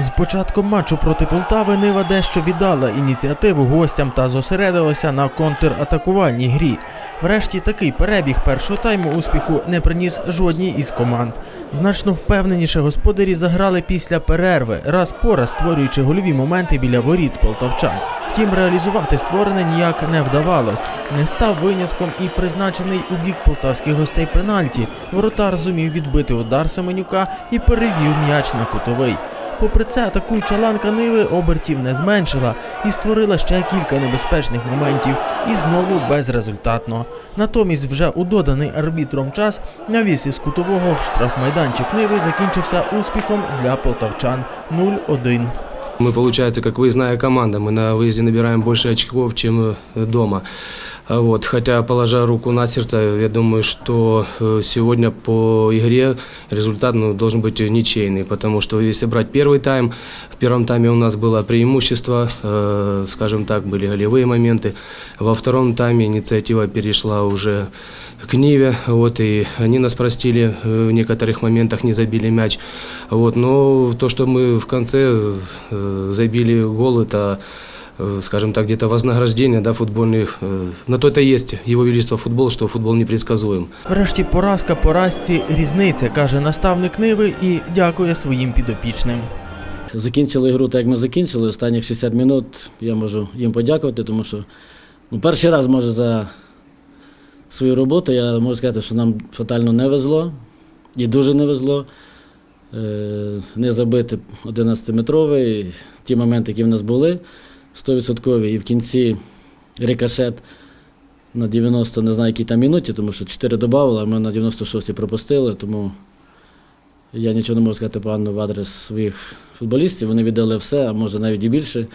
З початком матчу проти Полтави Нива дещо віддала ініціативу гостям та зосередилася на контратакувальній грі. Врешті такий перебіг першого тайму успіху не приніс жодній із команд. Значно впевненіше господарі заграли після перерви, раз по раз створюючи гольові моменти біля воріт полтавчан. Втім, реалізувати створене ніяк не вдавалось. Не став винятком і призначений у бік полтавських гостей пенальті. Воротар зумів відбити удар Семенюка і перевів м'яч на кутовий. Попри це, атакуюча ланка Ниви обертів не зменшила і створила ще кілька небезпечних моментів, і знову безрезультатно. Натомість, вже у доданий арбітром час навіс із кутового в штрафмайданчик Ниви закінчився успіхом для полтавчан 0-1. Мы, получается, как выездная команда. Мы на выезде набираем больше очков, чем э, дома. Вот. Хотя, положа руку на сердце, я думаю, что э, сегодня по игре результат ну, должен быть ничейный. Потому что если брать первый тайм, в первом тайме у нас было преимущество, э, скажем так, были голевые моменты. Во втором тайме инициатива перешла уже к Ниве, вот, и они нас простили э, в некоторых моментах, не забили мяч. Вот, но то, что мы в конце э, забили гол, это, скажем так, где-то вознаграждение да, футбольных. э, На то это и есть его величество футбол, что футбол непредсказуем. Врешті поразка поразці різниця, каже наставник Ниви і дякує своїм підопічним. Закінчили гру так, як ми закінчили. Останніх 60 минут я можу їм подякувати, тому що ну, перший раз може за свою роботу я можу сказати, що нам фатально не везло і дуже не везло. Е, не забити 11-метровий, ті моменти, які в нас були, 100%, і в кінці рикошет на 90, не знаю, якій там минуті, тому що 4 додавали, а ми на 96-й пропустили, тому я нічого не можу сказати погано в адрес своїх футболістів. Вони віддали все, а може навіть і більше.